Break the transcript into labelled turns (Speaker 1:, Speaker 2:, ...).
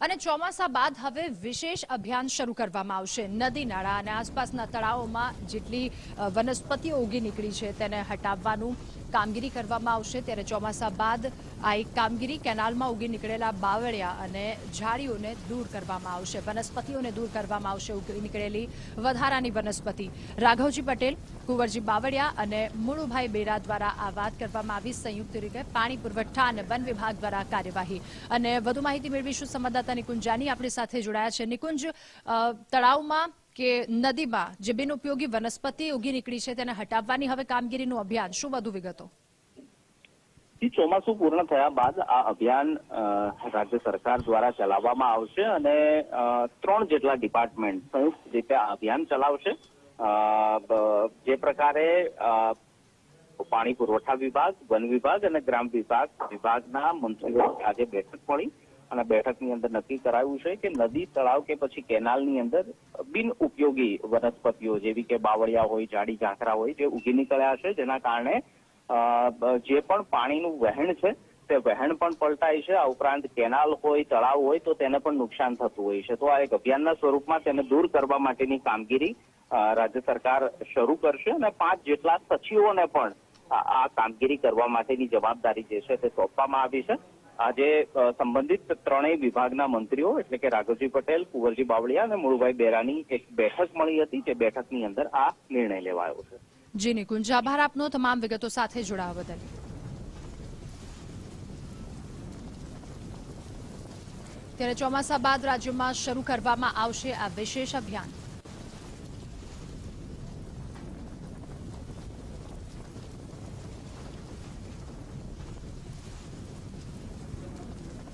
Speaker 1: અને ચોમાસા બાદ હવે વિશેષ અભિયાન શરૂ કરવામાં આવશે. નદી નાળા અને આસપાસના તળાવોમાં જેટલી વનસ્પતિઓ ઉગી નીકળી છે તેને હટાવવાનું કામગીરી કરવામાં આવશે. ત્યારે ચોમાસા બાદ આ એક કામગીરી કેનાલમાં ઉગી નીકળેલા બાવળિયા અને ઝાડીઓને દૂર કરવામાં આવશે. વનસ્પતિઓને દૂર કરવામાં આવશે. ઉગી નીકળેલી વધારાની વનસ્પતિ. રાઘવજી પટેલ, કુંવરજી બાવળિયા અને મુળુભાઈ બેરા દ્વારા આ વાત કરવામાં આવી. સંયુક્ત રીતે પાણી પુરવઠા અને વન વિભાગ દ્વારા કાર્યવાહી. અને વધુ માહિતી મેળવીશું સંવાદદાતા નિકુંજ જાની આપણી સાથે જોડાયા છે. નિકુંજ તળાવમાં કે નદીમાં જે બિનઉપયોગી વનસ્પતિ ઉગી નીકળી છે તેને હટાવવાની હવે કામગીરીનું અભિયાન શું વધુ વિગતો?
Speaker 2: ચોમાસું પૂર્ણ થયા બાદ આ અભિયાન રાજ્ય સરકાર દ્વારા ચલાવવામાં આવશે અને ત્રણ જેટલા ડિપાર્ટમેન્ટ સંયુક્ત રીતે આ અભિયાન ચલાવશે. જે પ્રકારે પાણી પુરવઠા વિભાગ, વન વિભાગ અને ગ્રામ વિભાગ, વિભાગના મંત્રીઓ આજે બેઠક મળી. અને બેઠકની અંદર નક્કી કરાયું છે કે નદી તળાવ કે પછી કેનાલની અંદર બિન ઉપયોગી વનસ્પતિઓ, જેવી કે બાવળિયા હોય, જાડી ઝાંખરા હોય, જે ઉગી નીકળ્યા છે, જેના કારણે જે પણ પાણીનું વહેણ છે, તે વહેણ પણ પલટાય છે. આ ઉપરાંત કેનાલ હોય, તળાવ હોય, તો તેને પણ નુકસાન થતું હોય છે. તો આ એક અભિયાનના સ્વરૂપમાં તેને દૂર કરવા માટેની કામગીરી રાજ્ય સરકાર શરૂ કરશે અને પાંચ જેટલા સચિવોને પણ આ કામગીરી કરવા માટેની જવાબદારી જે છે તે સોંપવામાં આવી છે. આજે સંબંધિત ત્રણેય વિભાગના મંત્રીઓ, એટલે કે રાઘવજી પટેલ, કુંવરજી બાવળિયા અને મુળુભાઈ બેરાની એક બેઠક મળી હતી, જે બેઠકની અંદર આ નિર્ણય લેવાયો છે.
Speaker 1: જી નિકુંજ, આભાર આપનો. તમામ વિગતો સાથે જોડાવા બદલ. ત્યારે ચોમાસા બાદ રાજ્યમાં શરૂ કરવામાં આવશે આ વિશેષ અભિયાન.